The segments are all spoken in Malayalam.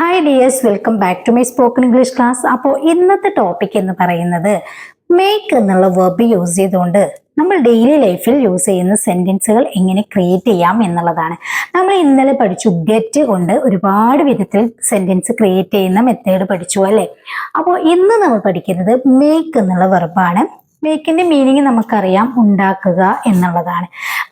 Hi dears welcome back to my spoken English class അപ്പോൾ ഇന്നത്തെ ടോപ്പിക് എന്ന് പറയുന്നത് മേക്ക് എന്നുള്ള വെർബ് യൂസ് ചെയ്തുകൊണ്ട് നമ്മൾ ഡെയിലി ലൈഫിൽ യൂസ് ചെയ്യുന്ന സെന്റൻസുകൾ എങ്ങനെ ക്രിയേറ്റ് ചെയ്യാം എന്നുള്ളതാണ്. നമ്മൾ ഇന്നലെ പഠിച്ചു ഗെറ്റ് കൊണ്ട് ഒരുപാട് വിധത്തിൽ സെന്റൻസ് ക്രിയേറ്റ് ചെയ്യുന്ന മെത്തേഡ് പഠിച്ചു അല്ലേ? അപ്പോൾ ഇന്ന് നമ്മൾ പഠിക്കുന്നത് മേക്ക് എന്നുള്ള വെർബാണ് മേക്കിന്റെ മീനിങ് നമുക്കറിയാം ഉണ്ടാക്കുക എന്നുള്ളതാണ്.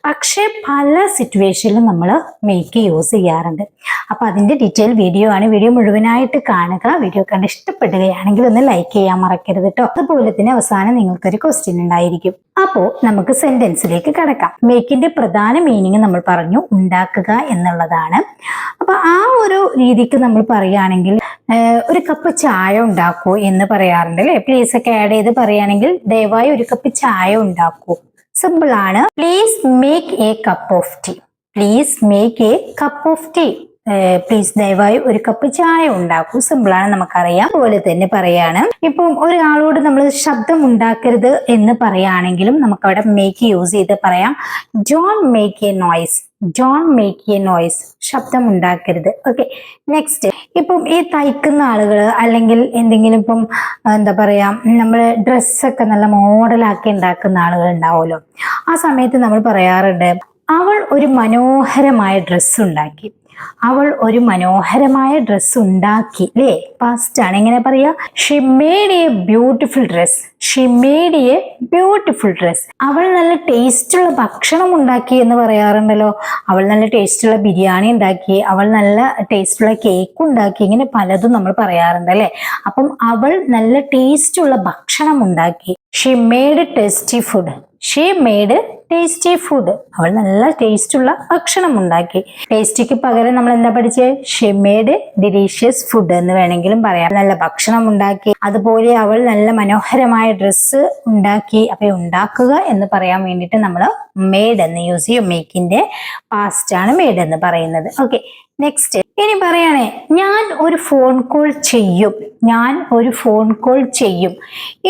പക്ഷേ പല സിറ്റുവേഷനിലും നമ്മൾ മേക്ക് യൂസ് ചെയ്യാറുണ്ട്. അപ്പൊ അതിന്റെ ഡീറ്റെയിൽ വീഡിയോ ആണ്. വീഡിയോ മുഴുവനായിട്ട് കാണുക. വീഡിയോ കണ്ട് ഇഷ്ടപ്പെടുകയാണെങ്കിൽ ഒന്ന് ലൈക്ക് ചെയ്യാൻ മറക്കരുത് കേട്ടോ അതുപോലെ തന്നെ അവസാനം നിങ്ങൾക്കൊരു ക്വസ്റ്റ്യൻ ഉണ്ടായിരിക്കും. അപ്പോൾ നമുക്ക് സെന്റൻസിലേക്ക് കടക്കാം. മേക്കിന്റെ പ്രധാന മീനിങ് നമ്മൾ പറഞ്ഞു ഉണ്ടാക്കുക എന്നുള്ളതാണ്. അപ്പൊ ആ ഒരു രീതിക്ക് നമ്മൾ പറയുകയാണെങ്കിൽ ഒരു കപ്പ് ചായ ഉണ്ടാക്കൂ എന്ന് പറയാറുണ്ട് അല്ലേ? പ്ലീസ് ഒക്കെ ആഡ് ചെയ്ത് പറയുകയാണെങ്കിൽ ദയവായി ഒരു കപ്പ് ചായ ഉണ്ടാക്കൂ. സിമ്പിൾ ആണ്. Please make a cup of tea please make a cup of tea please ദയവായി ഒരു കപ്പ് ചായ ഉണ്ടാക്കൂ. സിമ്പിൾ ആണ് നമുക്കറിയാം. അതുപോലെ തന്നെ പറയാണ്. ഇപ്പം ഒരാളോട് നമ്മൾ ശബ്ദം ഉണ്ടാക്കരുത് എന്ന് പറയുകയാണെങ്കിലും നമുക്ക് അവിടെ മേക്ക് യൂസ് ചെയ്ത് പറയാം. John make a noise John make a noise ശബ്ദം ഉണ്ടാക്കരുത് ഓക്കെ നെക്സ്റ്റ് ഇപ്പം ഈ തയ്ക്കുന്ന ആളുകൾ അല്ലെങ്കിൽ എന്തെങ്കിലും ഇപ്പം എന്താ പറയാ നമ്മൾ ഡ്രസ്സൊക്കെ നല്ല മോഡലാക്കി ഉണ്ടാക്കുന്ന ആളുകൾ ഉണ്ടാവുമല്ലോ. ആ സമയത്ത് നമ്മൾ പറയാറുണ്ട് അവൾ ഒരു മനോഹരമായ ഡ്രസ്സ് ഉണ്ടാക്കി. അവൾ ഒരു മനോഹരമായ ഡ്രസ്സ് ഉണ്ടാക്കി അല്ലേ പാസ്റ്റ് ആണ്. എങ്ങനെ പറയാ? She made a beautiful dress she made a beautiful dress അവൾ നല്ല ടേസ്റ്റുള്ള ഭക്ഷണം ഉണ്ടാക്കി എന്ന് പറയാറുണ്ടല്ലോ. അവൾ നല്ല ടേസ്റ്റുള്ള ബിരിയാണി ഉണ്ടാക്കി അവൾ നല്ല ടേസ്റ്റുള്ള കേക്ക് ഉണ്ടാക്കി ഇങ്ങനെ പലതും നമ്മൾ പറയാറുണ്ട് അല്ലേ അപ്പം അവൾ നല്ല ടേസ്റ്റുള്ള ഭക്ഷണം ഉണ്ടാക്കി. She made tasty food she made tasty food അവൾ നല്ല ടേസ്റ്റുള്ള ഭക്ഷണം ഉണ്ടാക്കി. ടേസ്റ്റിക്ക് പകരം നമ്മൾ എന്താ പഠിച്ചത് ഷീ മെയ്ഡ് ഡിലീഷ്യസ് ഫുഡ് എന്ന് വേണമെങ്കിലും പറയാം. നല്ല ഭക്ഷണം ഉണ്ടാക്കി. അതുപോലെ അവൾ നല്ല മനോഹരമായ ഡ്രസ്സ് ഉണ്ടാക്കി. അപ്പൊ ഉണ്ടാക്കുക എന്ന് പറയാൻ വേണ്ടിയിട്ട് നമ്മൾ മെയ്ഡ് എന്ന് യൂസ് ചെയ്യും. മേക്കിന്റെ പാസ്റ്റ് ആണ് മെയ്ഡ് എന്ന് പറയുന്നത്. ഓക്കെ നെക്സ്റ്റ് ഇനി പറയണേ ഞാൻ ഒരു ഫോൺ കോൾ ചെയ്യും. ഞാൻ ഒരു ഫോൺ കോൾ ചെയ്യും.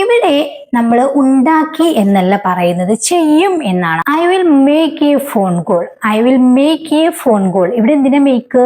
ഇവിടെ നമ്മൾ ഉണ്ടാക്കി എന്നല്ല പറയുന്നത് ചെയ്യും എന്നാണ്. I will make a phone call I will make a phone call ഇവിടെ എന്തിനാ മേക്ക്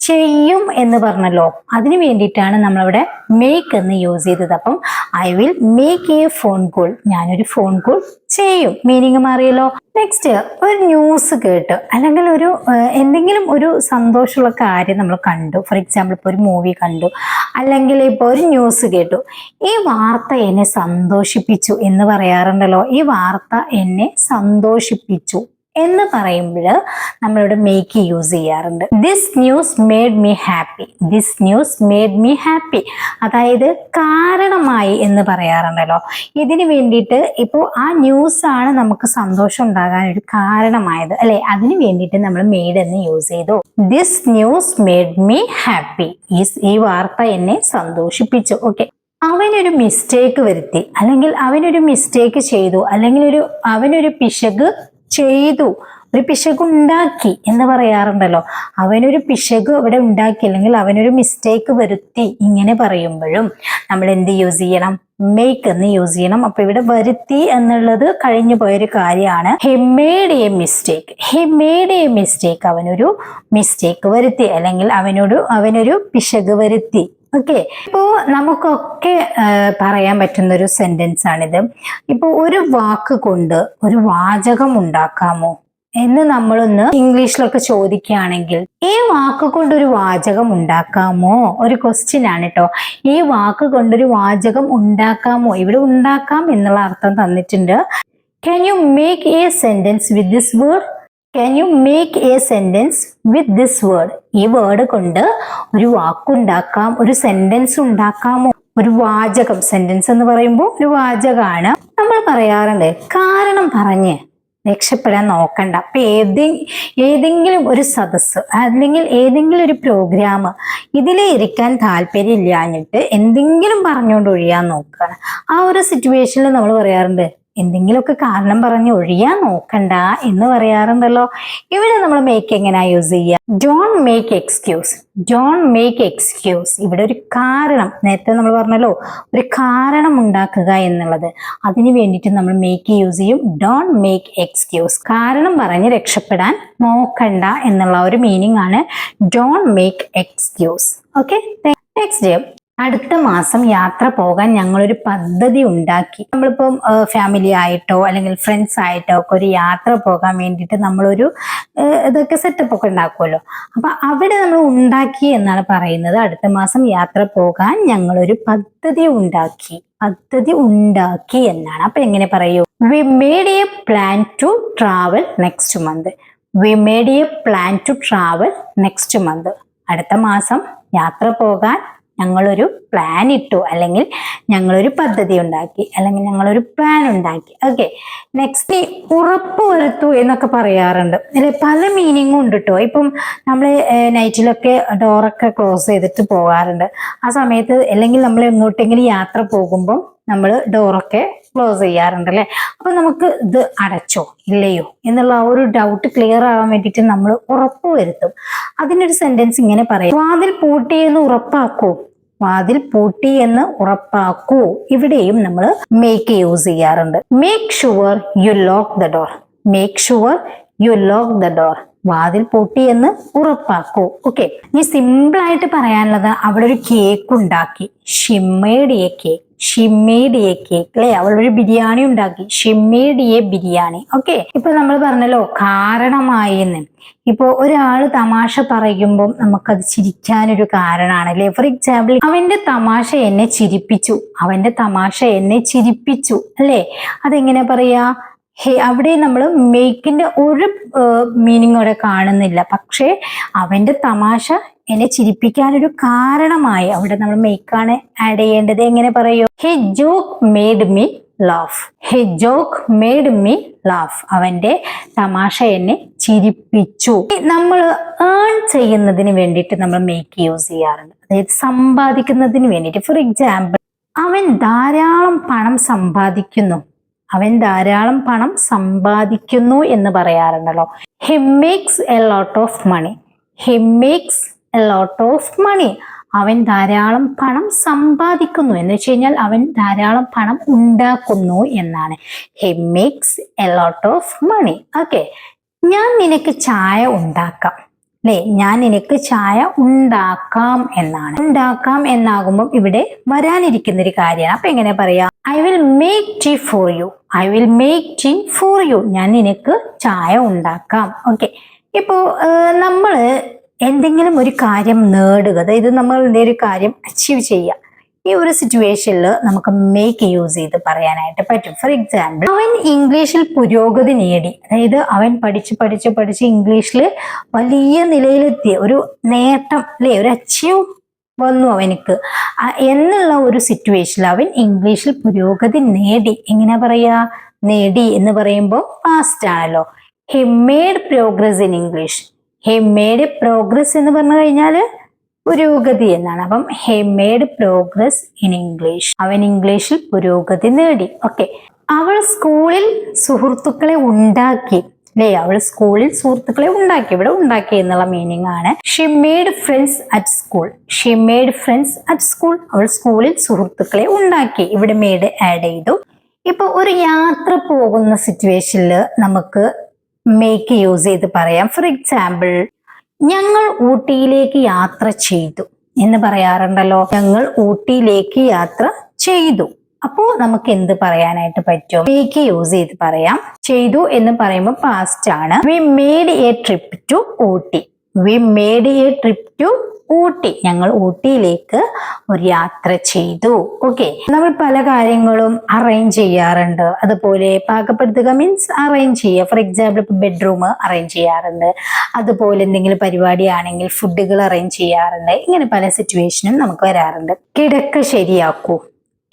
ചെയ്യും എന്ന് പറഞ്ഞല്ലോ. അതിന് വേണ്ടിയിട്ടാണ് നമ്മളിവിടെ മേക്ക് എന്ന് യൂസ് ചെയ്തത്. അപ്പം I will make a phone call ഞാനൊരു ഫോൺ കോൾ ചെയ്യും. മീനിങ് മാറിയല്ലോ. നെക്സ്റ്റ് ഒരു ന്യൂസ് കേട്ട്. അല്ലെങ്കിൽ ഒരു എന്തെങ്കിലും ഒരു സന്തോഷമുള്ള കാര്യം നമ്മൾ കണ്ടു. ഫോർ എക്സാമ്പിൾ ഇപ്പോൾ ഒരു മൂവി കണ്ടു. അല്ലെങ്കിൽ ഇപ്പോൾ ഒരു ന്യൂസ് കേട്ടു. ഈ വാർത്ത എന്നെ സന്തോഷിപ്പിച്ചു എന്ന് പറയാറുണ്ടല്ലോ. ഈ വാർത്ത എന്നെ സന്തോഷിപ്പിച്ചു. എന്ന് പറയുമ്പോൾ നമ്മളിവിടെ മേക്ക് യൂസ് ചെയ്യാറുണ്ട്. This news made me happy this news made me happy അതായത് കാരണമായി എന്ന് പറയാറുണ്ടല്ലോ. ഇതിന് വേണ്ടിയിട്ട് ഇപ്പോൾ ആ ന്യൂസ് ആണ് നമുക്ക് സന്തോഷം ഉണ്ടാകാൻ ഒരു കാരണമായത്. അല്ലെ? അതിന് വേണ്ടിയിട്ട് നമ്മൾ മെയ്ഡ് എന്ന് യൂസ് ചെയ്തു. This news made me happy ഈ വാർത്ത എന്നെ സന്തോഷിപ്പിച്ചു. ഓക്കെ അവനൊരു മിസ്റ്റേക്ക് വരുത്തി. അല്ലെങ്കിൽ അവനൊരു മിസ്റ്റേക്ക് ചെയ്തു. അല്ലെങ്കിൽ ഒരു അവനൊരു പിശക് ചെയ്തു. ഒരു പിശകുണ്ടാക്കി എന്ന് പറയാറുണ്ടല്ലോ. അവനൊരു പിശക് ഇവിടെ ഉണ്ടാക്കി അല്ലെങ്കിൽ അവനൊരു മിസ്റ്റേക്ക് വരുത്തി ഇങ്ങനെ പറയുമ്പോഴും നമ്മൾ എന്ത് യൂസ് ചെയ്യണം? മേക്ക് എന്ന് യൂസ് ചെയ്യണം. അപ്പൊ ഇവിടെ വരുത്തി എന്നുള്ളത് കഴിഞ്ഞു പോയൊരു കാര്യമാണ്. He made a mistake he made a mistake അവനൊരു മിസ്റ്റേക്ക് വരുത്തി അല്ലെങ്കിൽ അവനോട് അവനൊരു പിശക് വരുത്തി. ഓക്കെ ഇപ്പോ നമുക്കൊക്കെ പറയാൻ പറ്റുന്ന ഒരു സെന്റൻസ് ആണിത്. ഇപ്പൊ ഒരു വാക്ക് കൊണ്ട് ഒരു വാചകം ഉണ്ടാക്കാമോ എന്ന് നമ്മളൊന്ന് ഇംഗ്ലീഷിലൊക്കെ ചോദിക്കുകയാണെങ്കിൽ ഈ വാക്ക് കൊണ്ടൊരു വാചകം ഉണ്ടാക്കാമോ? ഒരു ക്വസ്റ്റ്യൻ ആണ് കേട്ടോ ഈ വാക്ക് കൊണ്ടൊരു വാചകം ഉണ്ടാക്കാമോ? ഇവിടെ ഉണ്ടാക്കാം എന്നുള്ള അർത്ഥം തന്നിട്ടുണ്ട്. Can you make a sentence with this word can you make a sentence with this word ഈ വേർഡ് കൊണ്ട് ഒരു വാക്കുണ്ടാക്കാം ഒരു സെന്റൻസ് ഉണ്ടാക്കാമോ ഒരു വാചകം സെന്റൻസ് എന്ന് പറയുമ്പോൾ ഒരു വാചകമാണ് നമ്മൾ പറയാറുണ്ട് കാരണം പറഞ്ഞ് രക്ഷപ്പെടാൻ നോക്കണ്ട. അപ്പൊ ഏതെ ഏതെങ്കിലും ഒരു സദസ്സ് അല്ലെങ്കിൽ ഏതെങ്കിലും ഒരു പ്രോഗ്രാം ഇതിൽ ഇരിക്കാൻ താല്പര്യം ഇല്ലാഞ്ഞിട്ട് എന്തെങ്കിലും പറഞ്ഞുകൊണ്ട് ഒഴിയാൻ നോക്കുകയാണ് ആ ഒരു സിറ്റുവേഷനിൽ നമ്മൾ പറയാറുണ്ട് എന്തെങ്കിലുമൊക്കെ കാരണം പറഞ്ഞ് ഒഴിയാൻ നോക്കണ്ട എന്ന് പറയാറുണ്ടല്ലോ. ഇവിടെ നമ്മൾ മേക്ക് എങ്ങനെയാ യൂസ് ചെയ്യുക? Don't make excuse don't make excuse ഇവിടെ ഒരു കാരണം നേരത്തെ നമ്മൾ പറഞ്ഞല്ലോ ഒരു കാരണം ഉണ്ടാക്കുക എന്നുള്ളത്. അതിന് വേണ്ടിയിട്ട് നമ്മൾ മേക്ക് യൂസ് ചെയ്യും. ഡോൺ മേക്ക് എക്സ്ക്യൂസ് കാരണം പറഞ്ഞ് രക്ഷപ്പെടാൻ നോക്കണ്ട എന്നുള്ള ഒരു മീനിങ് ആണ്. Don't make excuse okay next അടുത്ത മാസം യാത്ര പോകാൻ ഞങ്ങളൊരു പദ്ധതി ഉണ്ടാക്കി. നമ്മളിപ്പം ഫാമിലി ആയിട്ടോ അല്ലെങ്കിൽ ഫ്രണ്ട്സ് ആയിട്ടോ ഒക്കെ ഒരു യാത്ര പോകാൻ വേണ്ടിയിട്ട് നമ്മളൊരു ഇതൊക്കെ സെറ്റപ്പ് ഒക്കെ ഉണ്ടാക്കുമല്ലോ അപ്പൊ അവിടെ നമ്മൾ ഉണ്ടാക്കി എന്നാണ് പറയുന്നത്. അടുത്ത മാസം യാത്ര പോകാൻ ഞങ്ങളൊരു പദ്ധതി ഉണ്ടാക്കി. പദ്ധതി ഉണ്ടാക്കി എന്നാണ്. അപ്പൊ എങ്ങനെ പറയൂ? We made a plan to travel next month we made a plan to travel next month അടുത്ത മാസം യാത്ര പോകാൻ ഞങ്ങളൊരു പ്ലാൻ ഇട്ടു. അല്ലെങ്കിൽ ഞങ്ങളൊരു പദ്ധതി ഉണ്ടാക്കി. അല്ലെങ്കിൽ ഞങ്ങളൊരു പ്ലാൻ ഉണ്ടാക്കി. ഓക്കെ നെക്സ്റ്റ് ഉറപ്പ് വരുത്തു എന്നൊക്കെ പറയാറുണ്ട്. അല്ലെ? പല മീനിങ്ങും ഉണ്ട് കേട്ടോ ഇപ്പം നമ്മൾ നൈറ്റിലൊക്കെ ഡോറൊക്കെ ക്ലോസ് ചെയ്തിട്ട് പോകാറുണ്ട്. ആ സമയത്ത് അല്ലെങ്കിൽ നമ്മൾ എങ്ങോട്ടെങ്കിലും യാത്ര പോകുമ്പോൾ നമ്മൾ ഡോറൊക്കെ ക്ലോസ് ചെയ്യാറുണ്ട് അല്ലെ? അപ്പൊ നമുക്ക് ഇത് അടച്ചോ? ഇല്ലയോ? എന്നുള്ള ആ ഒരു ഡൗട്ട് ക്ലിയർ ആവാൻ വേണ്ടിയിട്ട് നമ്മൾ ഉറപ്പ് വരുത്തും. അതിനൊരു സെന്റൻസ് ഇങ്ങനെ പറയും. വാതിൽ പൂട്ടിയെന്ന് ഉറപ്പാക്കൂ. വാതിൽ പൂട്ടി എന്ന് ഉറപ്പാക്കൂ. ഇവിടെയും നമ്മൾ മേക്ക് യൂസ് ചെയ്യാറുണ്ട്. Make sure you lock the door make sure you lock the door വാതിൽ പൂട്ടി എന്ന് ഉറപ്പാക്കൂ. ഓക്കെ ഇനി സിമ്പിൾ ആയിട്ട് പറയാനുള്ളത് അവിടെ ഒരു കേക്ക് ഉണ്ടാക്കി. ഷിമ്മേഡിയ കേക്ക് ഷിമ്മേഡിയ കേക്ക് അല്ലെ അവളൊരു ബിരിയാണി ഉണ്ടാക്കി. ഷിമ്മേഡിയ ബിരിയാണി. ഓക്കെ ഇപ്പൊ നമ്മൾ പറഞ്ഞല്ലോ കാരണമായി എന്ന്. ഇപ്പൊ ഒരാൾ തമാശ പറയുമ്പോൾ നമുക്കത് ചിരിക്കാനൊരു കാരണമാണ് അല്ലെ ഫോർ എക്സാമ്പിൾ അവന്റെ തമാശ എന്നെ ചിരിപ്പിച്ചു. അവന്റെ തമാശ എന്നെ ചിരിപ്പിച്ചു. അല്ലെ? അതെങ്ങനെ പറയാ? ഹേ അവിടെ നമ്മൾ മേക്കിന്റെ ഒരു മീനിങ് അവിടെ കാണുന്നില്ല. പക്ഷേ അവന്റെ തമാശ എന്നെ ചിരിപ്പിക്കാനൊരു കാരണമായി അവിടെ നമ്മൾ മേക്കാണ് ആഡ് ചെയ്യേണ്ടത്. എങ്ങനെ പറയൂ? He joke made me laugh he joke made me laugh അവന്റെ തമാശ എന്നെ ചിരിപ്പിച്ചു. നമ്മൾ ഏൺ ചെയ്യുന്നതിന് വേണ്ടിയിട്ട് നമ്മൾ മേക്ക് യൂസ് ചെയ്യാറുണ്ട്. അതായത് സമ്പാദിക്കുന്നതിന് വേണ്ടിയിട്ട്. ഫോർ എക്സാമ്പിൾ അവൻ ധാരാളം പണം സമ്പാദിക്കുന്നു. അവൻ ധാരാളം പണം സമ്പാദിക്കുന്നു എന്ന് പറയാറുണ്ടല്ലോ. He makes a lot of money he makes a lot of money അവൻ ധാരാളം പണം സമ്പാദിക്കുന്നു. എന്ന് വെച്ച് കഴിഞ്ഞാൽ അവൻ ധാരാളം പണം ഉണ്ടാക്കുന്നു എന്നാണ്. He makes a lot of money okay ഞാൻ നിനക്ക് ചായ ഉണ്ടാക്കാം. അല്ലേ? ഞാൻ എനിക്ക് ചായ ഉണ്ടാക്കാം എന്നാണ്. ഉണ്ടാക്കാം എന്നാകുമ്പോൾ ഇവിടെ വരാനിരിക്കുന്ന ഒരു കാര്യമാണ്. അപ്പൊ എങ്ങനെ പറയാ? I will make tea for you I will make tea for you ഞാൻ നിനക്ക് ചായ ഉണ്ടാക്കാം. ഓക്കെ ഇപ്പോ നമ്മൾ എന്തെങ്കിലും ഒരു കാര്യം നേടുക. അതായത് നമ്മൾ എന്തെങ്കിലും ഒരു കാര്യം അച്ചീവ് ചെയ്യുക. ഈ ഒരു സിറ്റുവേഷനിൽ നമുക്ക് മേക്ക് യൂസ് ചെയ്ത് പറയാനായിട്ട് പറ്റും. ഫോർ എക്സാമ്പിൾ അവൻ ഇംഗ്ലീഷിൽ പുരോഗതി നേടി. അതായത് അവൻ പഠിച്ച് പഠിച്ച് പഠിച്ച് ഇംഗ്ലീഷിൽ വലിയ നിലയിലെത്തിയ ഒരു നേട്ടം അല്ലെ? ഒരു അച്ചീവ് വന്നു അവനക്ക്. എന്നുള്ള ഒരു സിറ്റുവേഷനിൽ അവൻ ഇംഗ്ലീഷിൽ പുരോഗതി നേടി. എങ്ങനെ പറയാ നേടി എന്ന് പറയുമ്പോൾ പാസ്റ്റ് ആണല്ലോ. He made progress in English he made progress എന്ന് പറഞ്ഞു കഴിഞ്ഞാൽ പുരോഗതി എന്നാണ്. അപ്പം he made progress in English. അവൻ ഇംഗ്ലീഷിൽ പുരോഗതി നേടി. ഓക്കെ. അവൾ സ്കൂളിൽ സുഹൃത്തുക്കളെ ഉണ്ടാക്കി. അല്ലേ? അവൾ സ്കൂളിൽ സുഹൃത്തുക്കളെ ഉണ്ടാക്കി. ഇവിടെ ഉണ്ടാക്കി എന്നുള്ള മീനിങ് ആണ്. She made friends at school she made friends at school അവൾ സ്കൂളിൽ സുഹൃത്തുക്കളെ ഉണ്ടാക്കി. ഇവിടെ മേഡ് ആഡ് ചെയ്തു. ഇപ്പൊ ഒരു യാത്ര പോകുന്ന സിറ്റുവേഷനിൽ നമുക്ക് മേക്ക് യൂസ് ചെയ്ത് പറയാം. ഫോർ എക്സാമ്പിൾ ഞങ്ങൾ ഊട്ടിയിലേക്ക് യാത്ര ചെയ്തു എന്ന് പറയാറുണ്ടല്ലോ. ഞങ്ങൾ ഊട്ടിയിലേക്ക് യാത്ര ചെയ്തു. അപ്പോ നമുക്ക് എന്ത് പറയാനായിട്ട് പറ്റും? മേക്ക് യൂസ് ചെയ്ത് പറയാം. ചെയ്തു എന്ന് പറയുമ്പോൾ പാസ്റ്റ് ആണ്. We made a trip to Ooty. We made a trip to Ooty. ഞങ്ങൾ ഊട്ടിയിലേക്ക് ഒരു യാത്ര ചെയ്തു. ഓക്കെ നമ്മൾ പല കാര്യങ്ങളും അറേഞ്ച് ചെയ്യാറുണ്ട്. അതുപോലെ പാകപ്പെടുത്തുക മീൻസ് അറേഞ്ച് ചെയ്യുക. ഫോർ എക്സാമ്പിൾ ഇപ്പൊ ബെഡ്റൂം അറേഞ്ച് ചെയ്യാറുണ്ട്. അതുപോലെ എന്തെങ്കിലും പരിപാടി ആണെങ്കിൽ ഫുഡുകൾ അറേഞ്ച് ചെയ്യാറുണ്ട്. ഇങ്ങനെ പല സിറ്റുവേഷനും നമുക്ക് വരാറുണ്ട്. കിടക്ക ശരിയാക്കൂ.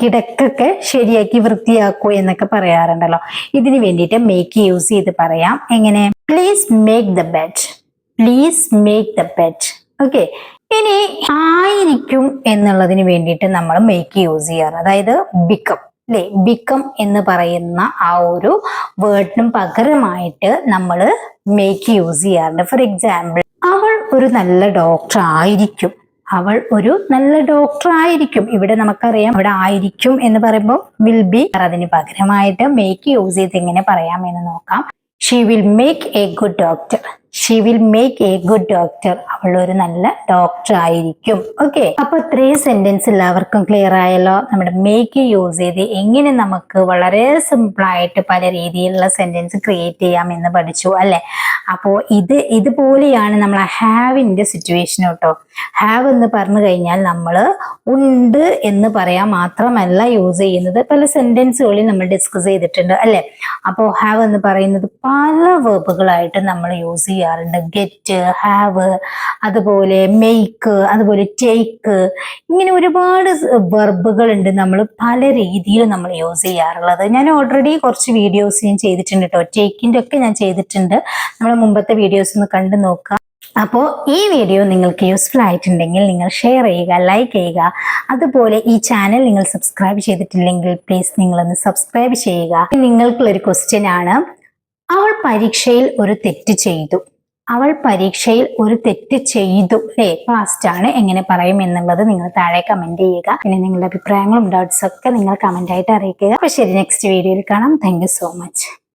കിടക്കൊക്കെ ശരിയാക്കി വൃത്തിയാക്കൂ എന്നൊക്കെ പറയാറുണ്ടല്ലോ. ഇതിന് വേണ്ടിയിട്ട് മേക്ക് യൂസ് ചെയ്ത് പറയാം. എങ്ങനെ? Please make the bed please make the bed okay ഇനി ആയിരിക്കും എന്നുള്ളതിന് വേണ്ടിയിട്ട് നമ്മൾ മേക്ക് യൂസ് ചെയ്യാറ് അതായത് ബിക്കം അല്ലെ ബിക്കം എന്ന് പറയുന്ന ആ ഒരു വേർഡിനും പകരമായിട്ട് നമ്മൾ മേക്ക് യൂസ് ചെയ്യാറുണ്ട്. ഫോർ എക്സാമ്പിൾ അവൾ ഒരു നല്ല ഡോക്ടർ ആയിരിക്കും. അവൾ ഒരു നല്ല ഡോക്ടർ ആയിരിക്കും. ഇവിടെ നമുക്കറിയാം ഇവിടെ ആയിരിക്കും എന്ന് പറയുമ്പോൾ വിൽ ബി അതിന് പകരമായിട്ട് മേക്ക് യൂസ് ചെയ്ത് എങ്ങനെ പറയാമെന്ന് നോക്കാം. She will make a good doctor she will make a good doctor അവൾ ഒരു നല്ല ഡോക്ടർ ആയിരിക്കും. ഓക്കെ അപ്പൊ ഇത്രയും സെന്റൻസ് എല്ലാവർക്കും ക്ലിയർ ആയല്ലോ. നമ്മുടെ മേക്ക് യൂസ് ചെയ്ത് എങ്ങനെ നമുക്ക് വളരെ സിമ്പിൾ ആയിട്ട് പല രീതിയിലുള്ള സെന്റൻസ് ക്രിയേറ്റ് ചെയ്യാം എന്ന് പഠിച്ചു അല്ലെ? അപ്പോ ഇത് ഇതുപോലെയാണ് നമ്മൾ ഹാവിന്റെ സിറ്റുവേഷൻ കേട്ടോ. ഹാവ് എന്ന് പറഞ്ഞു കഴിഞ്ഞാൽ നമ്മൾ ഉണ്ട് എന്ന് പറയാൻ മാത്രമല്ല യൂസ് ചെയ്യുന്നത്. പല സെന്റൻസുകളിൽ നമ്മൾ ഡിസ്കസ് ചെയ്തിട്ടുണ്ട് അല്ലെ? അപ്പോൾ ഹാവ് എന്ന് പറയുന്നത് പല വേർബുകളായിട്ട് നമ്മൾ യൂസ് ചെയ്യാറുണ്ട്. ഗെറ്റ് ഹാവ് അതുപോലെ മെയ്ക്ക് അതുപോലെ ടേക്ക് ഇങ്ങനെ ഒരുപാട് വെർബുകൾ ഉണ്ട് നമ്മൾ പല രീതിയിൽ നമ്മൾ യൂസ് ചെയ്യാറുള്ളത്. ഞാൻ ഓൾറെഡി കുറച്ച് വീഡിയോസ് ഞാൻ ചെയ്തിട്ടുണ്ട് കേട്ടോ ടേക്കിന്റെ ഒക്കെ ഞാൻ ചെയ്തിട്ടുണ്ട്. നമ്മൾ മുമ്പത്തെ വീഡിയോസ് ഒന്ന് കണ്ടു നോക്കാം. അപ്പോൾ ഈ വീഡിയോ നിങ്ങൾക്ക് യൂസ്ഫുൾ ആയിട്ടുണ്ടെങ്കിൽ നിങ്ങൾ ഷെയർ ചെയ്യുക ലൈക്ക് ചെയ്യുക. അതുപോലെ ഈ ചാനൽ നിങ്ങൾ സബ്സ്ക്രൈബ് ചെയ്തിട്ടില്ലെങ്കിൽ പ്ലീസ് നിങ്ങളൊന്ന് സബ്സ്ക്രൈബ് ചെയ്യുക. നിങ്ങൾക്കുള്ളൊരു ക്വസ്റ്റ്യൻ ആണ്. അവൾ പരീക്ഷയിൽ ഒരു തെറ്റ് ചെയ്തു. അവൾ പരീക്ഷയിൽ ഒരു തെറ്റ് ചെയ്തു. അല്ലേ പാസ്റ്റ് ആണ്. എങ്ങനെ പറയും എന്നുള്ളത് നിങ്ങൾ താഴെ കമന്റ് ചെയ്യുക. പിന്നെ നിങ്ങളുടെ അഭിപ്രായങ്ങളും ഡൗട്ട്സ് ഒക്കെ നിങ്ങൾ കമന്റ് ആയിട്ട് അറിയിക്കുക. അപ്പൊ ശരി നെക്സ്റ്റ് വീഡിയോയിൽ കാണാം. Thank so much